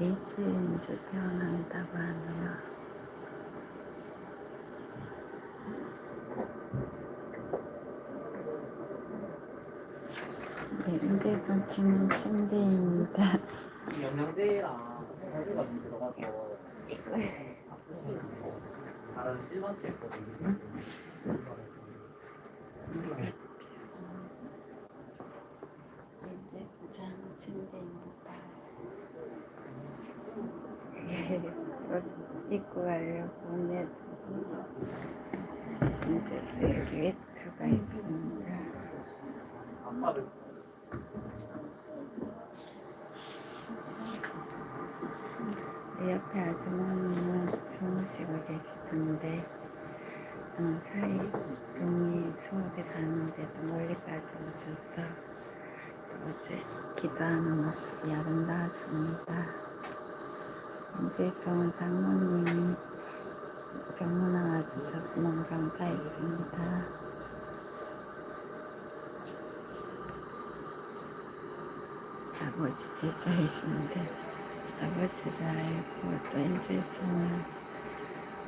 4시에 이제 태어난다고 하네요. 네, 은재선 치는 침대입니다. 영양제랑 좀 들어가서 다른 일반 제품이 은재선 자는 침대입니다. 네, 옷 보내주고 은재선 여기 외투가 있습니다. 옆에 아주머니는 주무시고 계시던데 어, 사이동이 서울에 사는데도 멀리까지 오셔서 또 어제 기도하는 모습이 아름다웠습니다. 이제 좋은 장모님이 병문안 와주셔서 너무 감사했습니다. 아버지 제자이신데 아버지를 알고 또 엔젤송을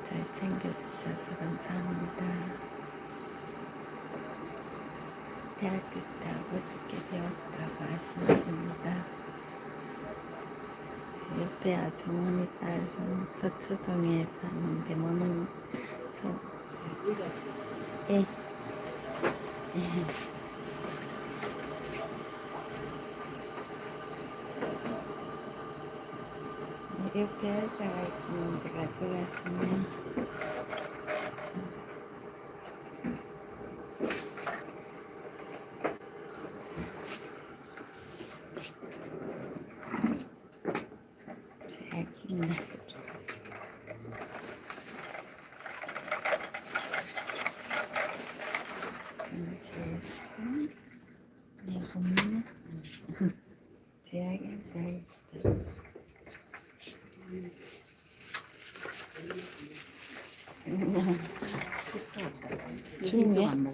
잘 챙겨주셔서 감사합니다. 대학교 때 아버지께 배웠다고 하셨습니다. 은 서초동에 사는데 너무 서... 예. 예. 이렇게 할자가 있었는데 가져가시면 자기네 이제 내 고민은 제약이 잘 준이 안안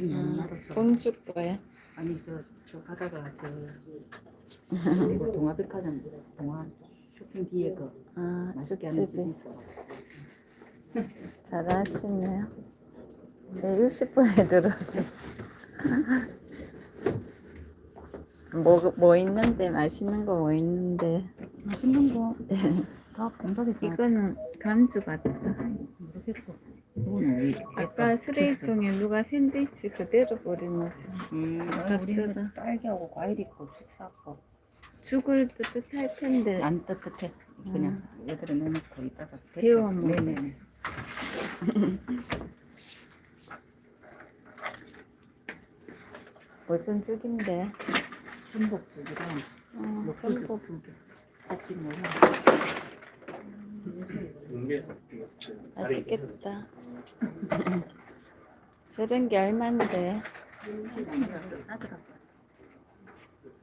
음, 놔뒀어. 봄줄 거야. 아니 저, 저 가다가 저 그리고 동화백화점 동화 쇼핑 뒤에 그 아, 맛있게 하는 집이 있어. 잘하시네요. 네, 60분에 들어오세요. 뭐, 뭐 있는데, 맛있는 거 뭐 있는데. 맛있는 거다 공사돼 다 이거는 감주 같다. 모르겠고. 아까 주스. 쓰레기 통에 누가 샌드위치 그대로 버리는 시 음, 아깝더라. 우리는 딸기하고 과일 있고 죽 쌌고 죽을 듯 할 텐데. 안 따뜻해. 그냥 얘들을 넣어놓고 이따가 데워 네네. 먹었어. 무슨 죽인데? 전복죽이랑 어, 전복 먹어. 중계에서 맛있겠다. 저런 게 얼만데?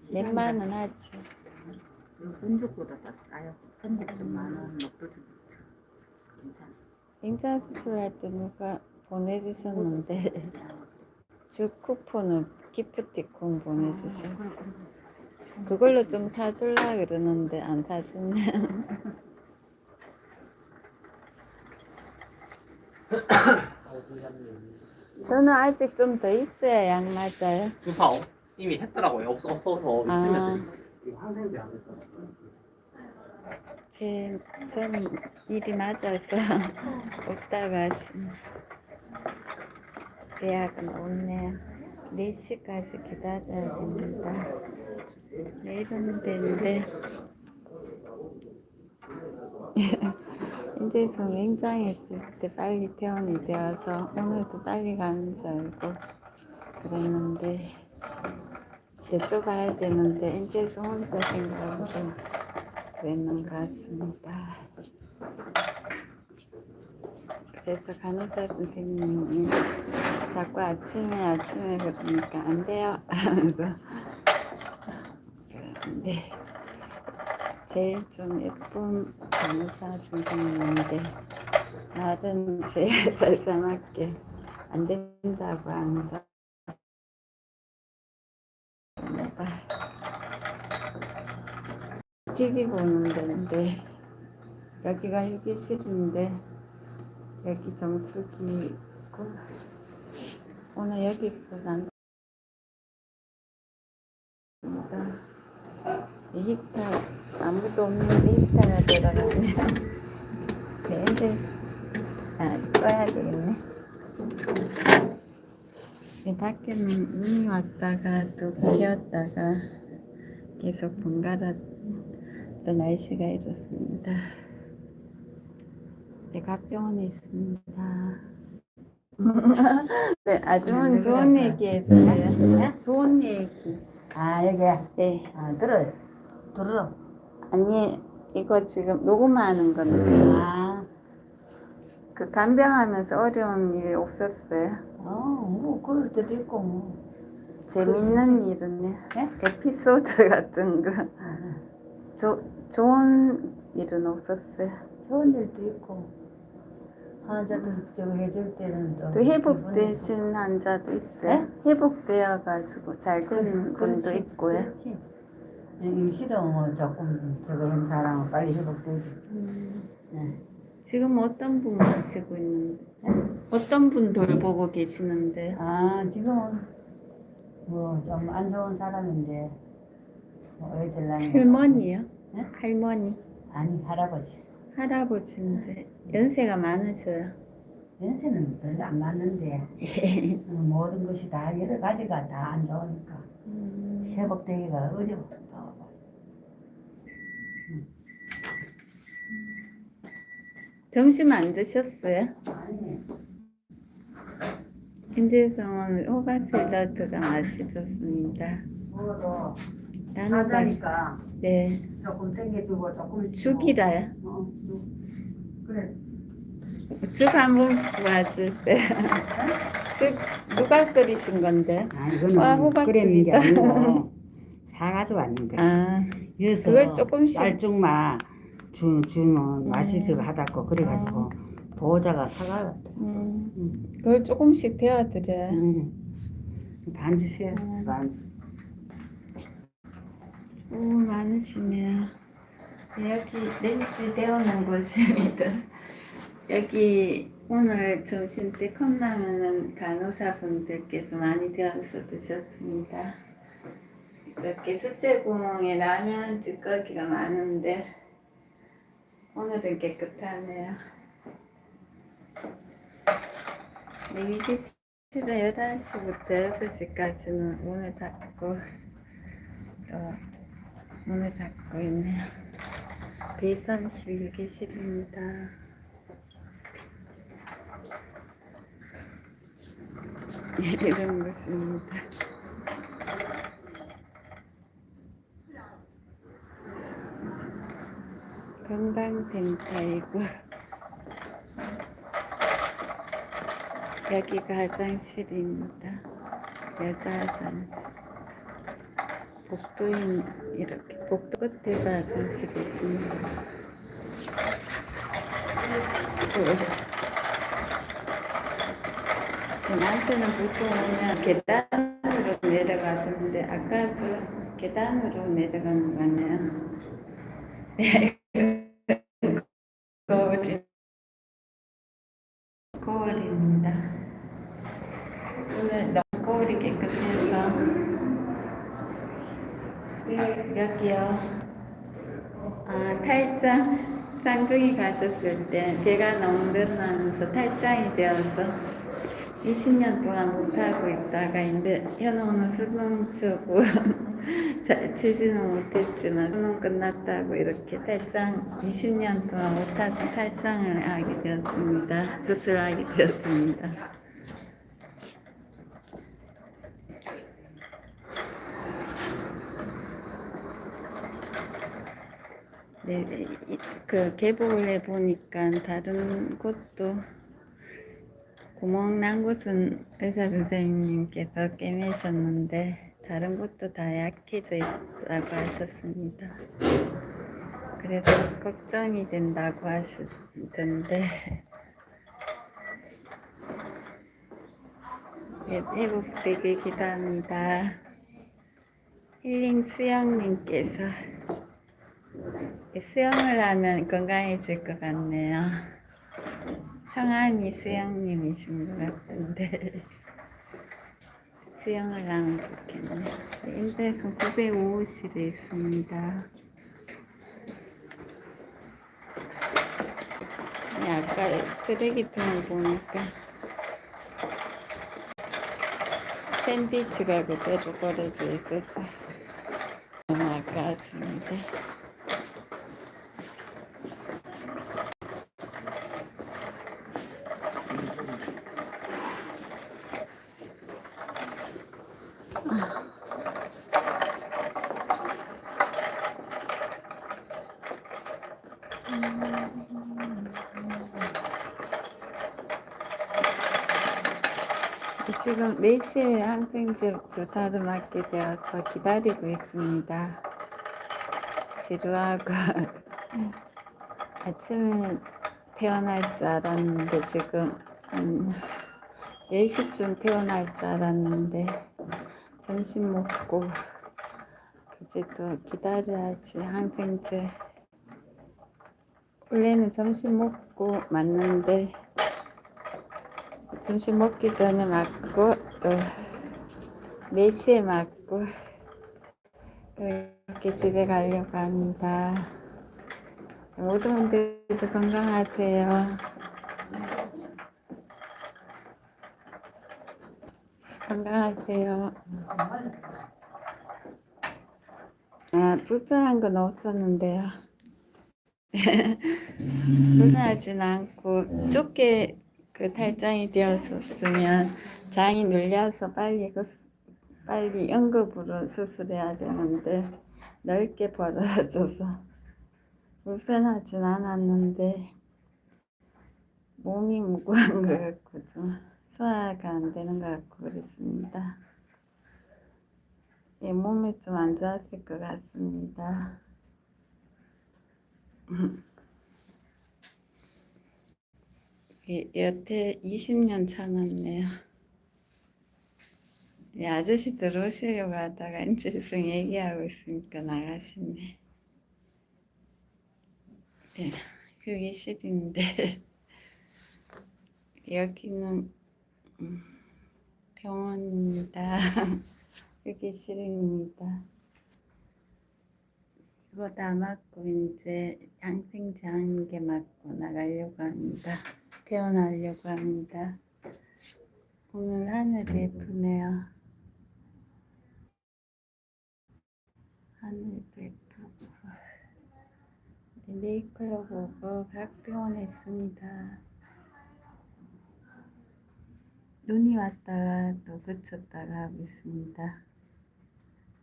몇만 원 하지. 은죽보다 더 싸요. 전복죽 만 원, 먹도죽 괜찮아. 인자 수술할 때 누가 보내주셨는데 죽 쿠폰을 기프티콘 보내주셨어. 그걸로 좀 사줄라 그러는데 안 사주네. 저는 아직 좀 더 있어야 약 맞아요. 주사 이미 했더라고요. 없, 없어서 아. 있으면 이거 항생제 안 했잖아. 제, 전 일이 맞아서 없다가 지금 제약은 없네요. 4시까지 기다려야 됩니다. 내일은 되는데 이제 좀 굉장했을 때 빨리 퇴원이 되어서 오늘도 빨리 가는 줄 알고 그랬는데 여쭤봐야 되는데 이제 혼자 생각하고 그랬는 것 같습니다. 그래서 간호사 선생님이 자꾸 아침에 아침에 그러니까 안 돼요 하면서 그런데 제일 좀 예쁜 간호사 선생님인데 말은 제일 잘생맞게 안 된다고 하면서 TV 보는 데인데 여기가 휴게실인데 여기 정수기고 오늘 여기서 난이 히터 아무도 없는데 히터가 들어가네 네, 근데 아 꺼야 되겠네 이 밖에는 눈이 왔다가 또 비었다가 계속 번갈았던 날씨가 이렇습니다. 내가 병원에 있습니다. 네, 아줌마는 좋은 얘기 해줘요. 좋은 얘기. 아 여기 네. 아 들어 들어 아니, 이거 지금 녹음하는 건데, 아그 간병하면서 어려운 일 없었어요? 어, 뭐 그럴 때도 있고 뭐. 재밌는 일은요? 네? 에피소드 같은 거. 조, 좋은 일은 없었어요. 좋은 일도 있고 환자들 저거 해줄 때는 또 또 회복되신 환자도 있어요. 회복되어 가지고 잘 되는 분도 있고요. 그렇지. 임시로 뭐 조금 저거 한 사람은 빨리 회복되지. 음, 네. 지금 어떤 분 모시고 있는데? 어떤 분 돌보고 계시는데? 아 지금은 뭐 좀 안 좋은 사람인데 뭐 애들 낳는 거. 할머니요? 네? 할머니. 아니 할아버지. 할아버지인데 연세가 많으셔요. 연세는 별로 안 맞는데 어, 모든 것이 다 여러 가지가 다 안 좋으니까 음, 회복되기가 어려워. 점심 안 드셨어요? 아니 김재성은 호박 샐러드가 맛있었습니다. 먹어도 나는 맛, 하다니까 네. 조금 땡겨주고 조금 죽이라요? 어, 죽. 그래. 죽 한번 봐주세요. 죽 누가 끓이신 건데? 아 이거는 와, 호박 끓이는 게. 아니고 사가지고 왔는데. 아, 그래서 조금씩- 쌀죽만 주, 주면 음. 맛있어 하다고 그래가지고 보호자가 사가 음, 음. 그걸 조금씩 데워드려요. 음. 반지 세야 음. 반지. 오, 많으시네요. 여기 렌즈 데우는 곳입니다. 여기 오늘 점심 때 컵라면은 간호사분들께서 많이 데워서 드셨습니다. 이렇게 수채구멍에 라면 찌꺼기가 많은데 오늘은 깨끗하네요. 네, 이게 실은 11시부터 6시까지는 문을 닫고 또 문을 닫고 있네요. 배선실 유기실입니다. 이런 곳입니다. 건강센터이고 여기가 화장실입니다. 여자 화장실. 복도인 이렇게 복도 끝에가 화장실이 있습니다. 그 남편은 보통 오면 계단으로 내려가던데 아까도 계단으로 내려가는 거네요. 네. 거울이 거울입니다. 오늘 너무 거울이 깨끗해서 그, 여기요. 아, 탈장. 쌍둥이 가졌을 때 배가 너무 늘어나면서 탈장이 되어서 20년 동안 못하고 있다가 이제 현호는 수능 치고 잘 치지는 못했지만 수능 끝났다고 이렇게 탈장 20년 동안 못하고 탈장을 하게 되었습니다. 수술하게 되었습니다. 네, 네, 이- 그 개봉을 해보니까 다른 곳도 구멍 난 곳은 의사 선생님께서 꿰매셨는데 다른 곳도 다 약해져 있다고 하셨습니다. 그래서 걱정이 된다고 하시던데 네, 회복되길 기도합니다. 힐링 수영님께서 수영을 하면 건강해질 것 같네요. 성함이 수영님이신 것 같은데 수영을 하면 좋겠네. 인제에서 905호실에 있습니다. 아까 쓰레기통을 보니까 샌드위치가 그대로 버려져 있어서 너무 아까웠습니다. 지금 4시에 항생제 주사를 맞게 되어서 기다리고 있습니다. 지루하고 아침에 태어날 줄 알았는데 지금 한 4시쯤 태어날 줄 알았는데 점심 먹고 이제 또 기다려야지 항생제 원래는 점심 먹고 맞는데 점심 먹기 전에 맞고 또 4시에 맞고 이렇게 집에 가려고 합니다. 모든 분들도 건강하세요. 건강하세요. 아, 불편한 건 없었는데요. 불편하진 않고 좁게 그 탈장이 되었으면 장이 눌려서 빨리 그 수- 빨리 응급으로 수술해야 되는데 넓게 벌어져서 불편하진 않았는데 몸이 무거운 것 같고 좀 소화가 안 되는 것 같고 그랬습니다. 예, 몸이 좀 안 좋았을 것 같습니다. 예, 여태 20년 참았네요. 예, 아저씨 들어오시려고 하다가 인제성 얘기하고 있으니까 나가시네. 예, 휴게실인데 여기는 음, 병원입니다. 휴게실입니다. 이거 다 맞고 이제 항생제 한개 맞고 나가려고 합니다. 태어나려고 합니다. 오늘 하늘이 예쁘네요. 하늘도 예쁘고 네이클로 보고 각병원 했습니다. 눈이 왔다가 또 그쳤다가 하고 있습니다.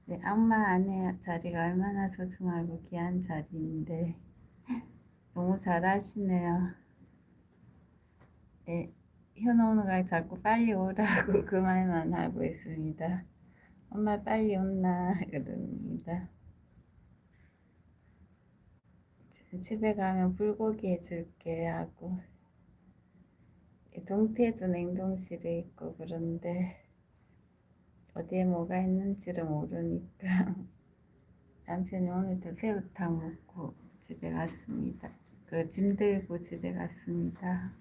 네, 악마 안에 자리가 얼마나 소중하고 귀한 자리인데 너무 잘하시네요. 네, 현원우가 자꾸 빨리 오라고 그 말만 하고 있습니다. 엄마 빨리 온나 그럽니다. 집에 가면 불고기 해줄게 하고 동태도 냉동실에 있고 그런데 어디에 뭐가 있는지를 모르니까 남편이 오늘도 새우탕 먹고 집에 갔습니다. 그 짐 들고 집에 갔습니다.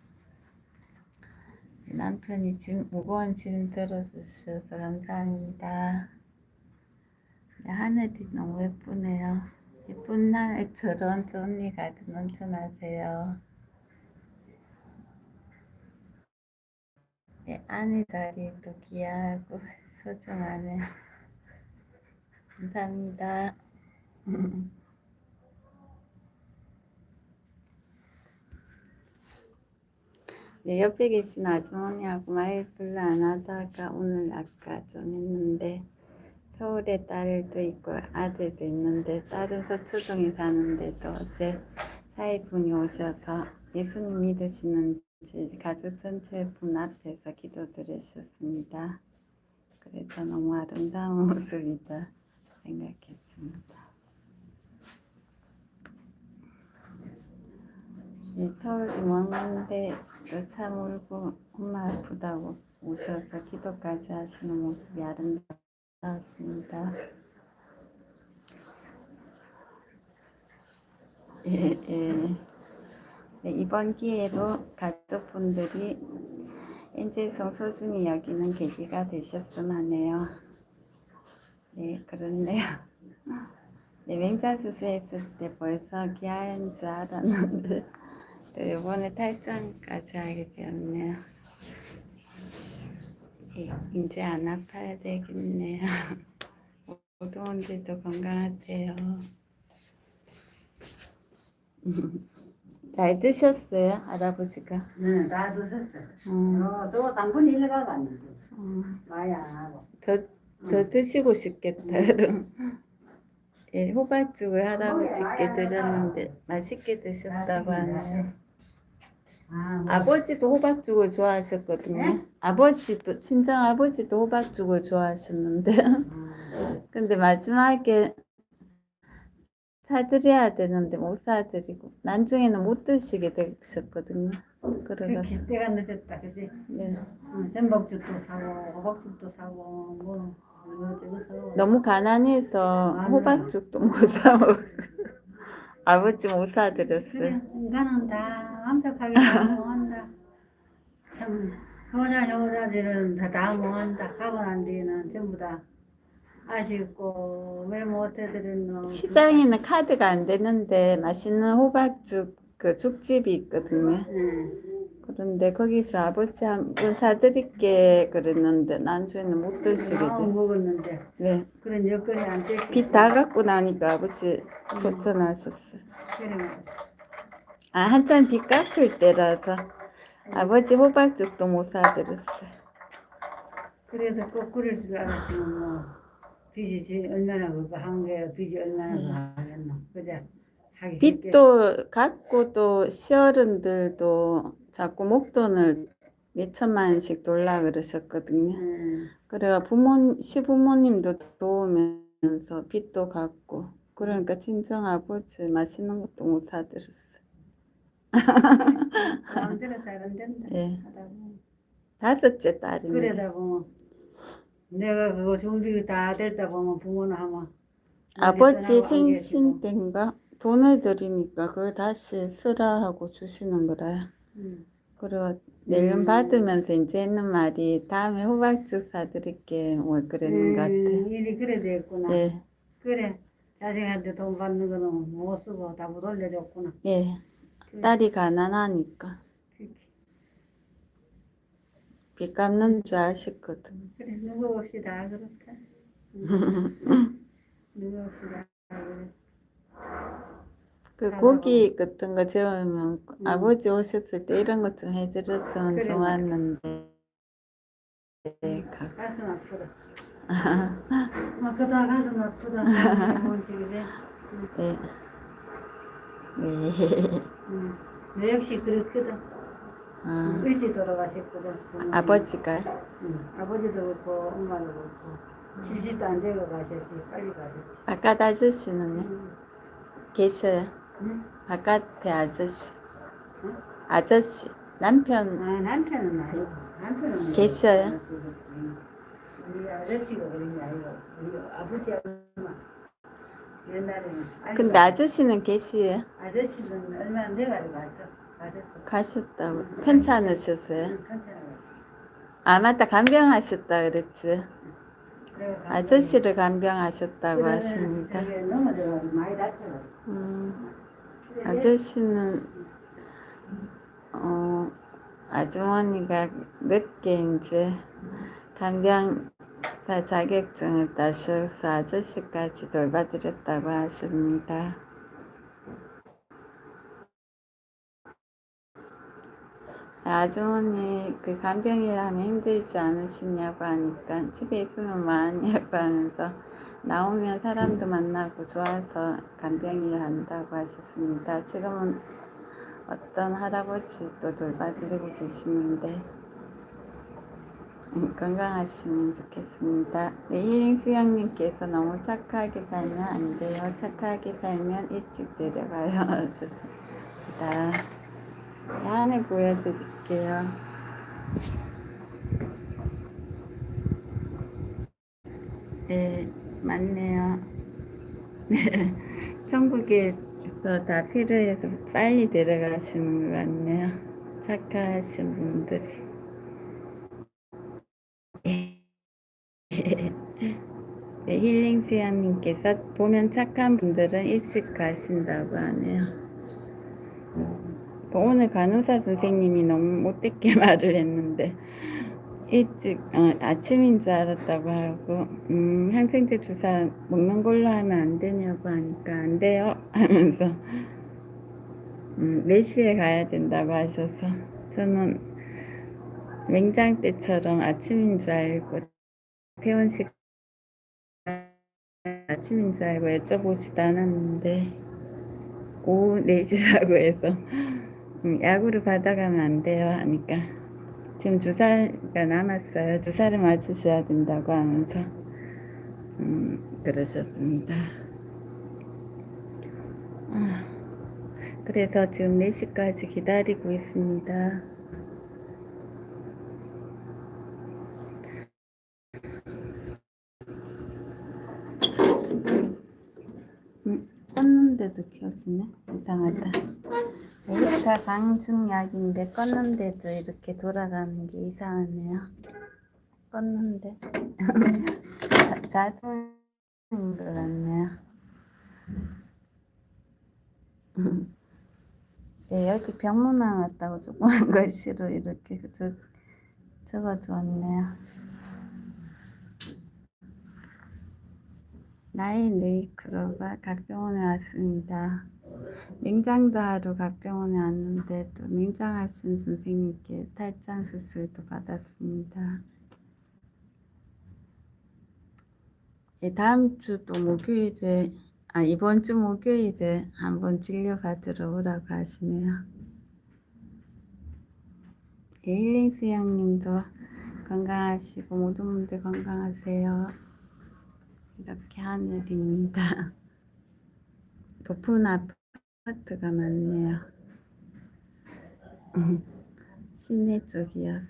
남편이 짐, 무거운 짐 들어주셔서 감사합니다. 네, 하늘이 너무 예쁘네요. 예쁜 날처럼 좋은 일 가득 넘쳐나세요. 네, 아내 자리도 귀하고 소중하네. 감사합니다. 네, 옆에 계신 아주머니하고 말 별로 안 하다가 오늘 아까 좀 했는데 서울에 딸도 있고 아들도 있는데 딸은 서초동에 사는데도 어제 사이분이 오셔서 예수님 믿으시는지 가족 전체 분 앞에서 기도 드리셨습니다. 그래서 너무 아름다운 모습이다 생각했습니다. 이 서울이 먼데 또차 몰고 엄마 아프다고 오셔서 기도까지 하시는 모습이 아름다웠습니다. 예, 예. 네, 이번 기회로 가족분들이 인재성 소중히 여기는 계기가 되셨으면 하네요. 네, 그렇네요. 네, 맹자 수술했을 때 벌써 귀한 줄 알았는데 또 이번에 탈장까지 하게 되었네요. 예, 이제 안 아파야 되겠네요. 분들도 건강하세요. 잘 드셨어요, 할아버지가? 네, 다 드셨어요. 음, 어, 또 3분 1 가 갔는데. 음, 하고. 더, 더 드시고 싶겠다, 그럼. 예, 호박죽을 할아버지께 드렸는데 맛있게 드셨다고 하네요. 아, 뭐. 아버지도 호박죽을 좋아하셨거든요. 네? 아버지도, 친정 아버지도 호박죽을 좋아하셨는데. 음, 근데 마지막에 사드려야 되는데 못 사드리고 나중에는 못 드시게 되셨거든요. 그래가지고 그렇게 때가 늦었다, 그지? 네. 어, 전복죽도 사고, 호박죽도 사고, 뭐, 사고. 너무 가난해서 맞아요. 호박죽도 못 사 먹. 아버지 못 사드렸어요. 그래, 인간은 다 완벽하게 다 못한다. 참, 효자, 효자들은 다, 다 못한다. 하고 난 뒤에는 전부 다 아쉽고, 왜 못해드렸노. 시장에는 카드가 안 되는데 맛있는 호박죽 그 죽집이 있거든요. 응. 그런데 거기서 아버지 한번 사드릴게 그랬는데 나중에는 못 드시게 마음 됐어요. 먹었는데, 네. 그런 여건이 안 됐기 빚다 갖고 나니까 아버지 말이야. 아 한참 빚 갚을 때라서 아버지 호박죽도 못 사드렸어요. 그래도 꼭 그럴 줄 알았으면 뭐 빚이 지- 얼마나 그거 한게 빚이 얼마나 그거 하겠노 그죠? 빚도 갚고 또 시어른들도 자꾸 목돈을 몇 천만 원씩 돌라 그러셨거든요. 음, 그래가 부모 시부모님도 도우면서 빚도 갚고 그러니까 친정 아버지 맛있는 것도 못 사드렸어요. 마음대로 잘안 된다 예. 다섯째 딸인데 그러다 보면 내가 그거 준비 다 됐다 보면 부모는 하면 아버지 안 생신. 때인가 돈을 드리니까 그걸 다시 쓰라 하고 주시는 거라요. 음, 그리고 내년 음. 받으면서 이제 했는 말이 다음에 호박죽 사드릴게 뭐 그랬는 것 같아. 음, 일이 그래 됐구나 예, 그래 자식한테 돈 받는 거는 못 쓰고 다 못 올려줬구나 예. 그래. 딸이 가난하니까 그렇게. 빚 갚는 줄 아셨거든. 그래 누구 없이 다 그렇다 응. 누구 없이 다 그잘 고기 같은 거 재우면 음. 아버지 오셨을 때 이런 것 좀 해드렸으면 그래. 좋았는데. 네, 가- 가슴 아프다. 막 그다 가슴 아프다. 뭔지 그래. 네. 네. 응. 너 역시 그렇거든. 아, 일찍 돌아가셨거든. 부모님. 아버지가 응. 아버지도 그렇고 엄마도 그렇고 70도 안 되고 가셨지. 빨리 가셨지. 바깥 아저씨는 응. 계셔요. 응? 바깥에 아저씨. 응? 아저씨. 남편. 아 남편은 아니고 남편은 뭐 계셔요? 응. 우리 아저씨가 그런 게 아니고 우리 아버지 엄마 옛날에는 근데 가- 아저씨는 계시에요. 아저씨는 얼마 안 돼가지고. 가셨어. 가셨다고. 편찮으셨어요. 응. 아, 맞다. 간병하셨다 그랬지. 아저씨를 간병하셨다고 하십니다. 많이 다쳐가지고. 음, 아저씨는, 어, 아주머니가 늦게 이제 간병사 자격증을 따셔서 아저씨까지 돌봐드렸다고 하십니다. 아주머니 그 간병일 하면 힘들지 않으시냐고 하니까 집에 있으면 많냐고 하면서 나오면 사람도 만나고 좋아서 간병일 한다고 하셨습니다. 지금은 어떤 할아버지 또 돌봐드리고 계시는데 음, 건강하시면 좋겠습니다. 네, 힐링 수영님께서 너무 착하게 살면 안 돼요. 착하게 살면 일찍 내려가요. 좋습니다. 네, 안에 보여드릴게요. 네, 맞네요. 네, 천국에 또다 필요해서 빨리 데려가시는 것 같네요. 착하신 분들이. 네, 힐링 수양님께서 보면 착한 분들은 일찍 가신다고 하네요. 오늘 간호사 선생님이 너무 못되게 말을 했는데 일찍 어, 아침인 줄 알았다고 하고 음, 항생제 주사 먹는 걸로 하면 안 되냐고 하니까 안 돼요 하면서 음, 4시에 가야 된다고 하셔서 저는 맹장 때처럼 아침인 줄 알고 퇴원 시간 아침인 줄 알고 여쭤보지도 않았는데 오후 4시라고 해서 음, 약으로 받아가면 안 돼요 하니까 지금 주사가 남았어요. 주사를 맞으셔야 된다고 하면서 음, 그러셨습니다. 아, 그래서 지금 4시까지 기다리고 있습니다. 음, 껐는데도 켜지네? 이상하다. 데이터 방중약인데 껐는데도 이렇게 돌아가는 게 이상하네요. 껐는데 자, 자동인 것 같네요. 네, 여기 병문안 왔다고 조그만 글씨로 이렇게 적, 적어두었네요. 나이 네이크로가 각병원에 왔습니다. 하러 각병원에 왔는데 또 맹장하신 선생님께 탈장 수술도 받았습니다. 예, 다음 주 또 목요일에 아 이번 주 목요일에 한번 진료 받으러 오라고 하시네요. 예, 힐링 수양님도 건강하시고 모든 분들 건강하세요. 이렇게 하늘입니다. 높은 아파트가 많네요. 시내 쪽이어서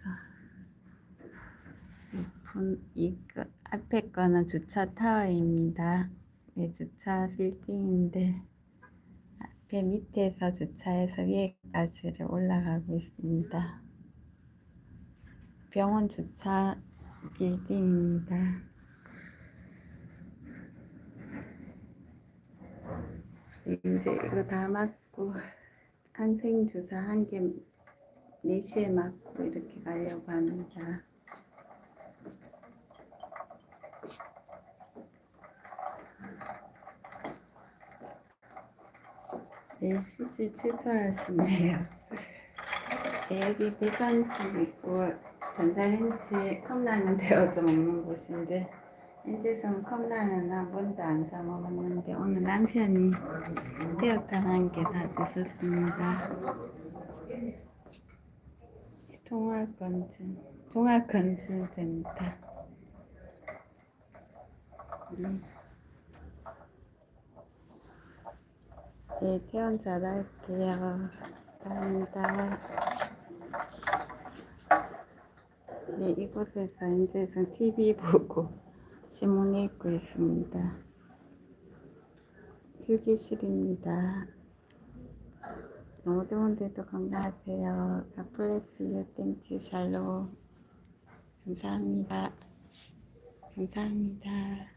높은 이거 앞에 거는 주차 타워입니다. 네, 주차 빌딩인데 앞에 밑에서 주차해서 위에까지를 올라가고 있습니다. 병원 주차 빌딩입니다. 이제 이거 다 맞고 항생 주사 한 개 4시에 맞고 이렇게 가려고 합니다. 네, 휴지 취소하시네요. 네, 여기 배관실 있고 전자레인지 컵라면 데워서 먹는 곳인데 현재선 컵라면 한 번도 안사 먹었는데 오늘 남편이 새우탕 한 개 다 드셨습니다. 종합건진 종합건진센터 음. 네, 퇴원 잘할게요. 감사합니다. 네, 이곳에서 이제는 TV 보고 신문 읽고 있습니다. 휴게실입니다. 분들도 건강하세요. Thank you. 샬롬. 감사합니다. 감사합니다.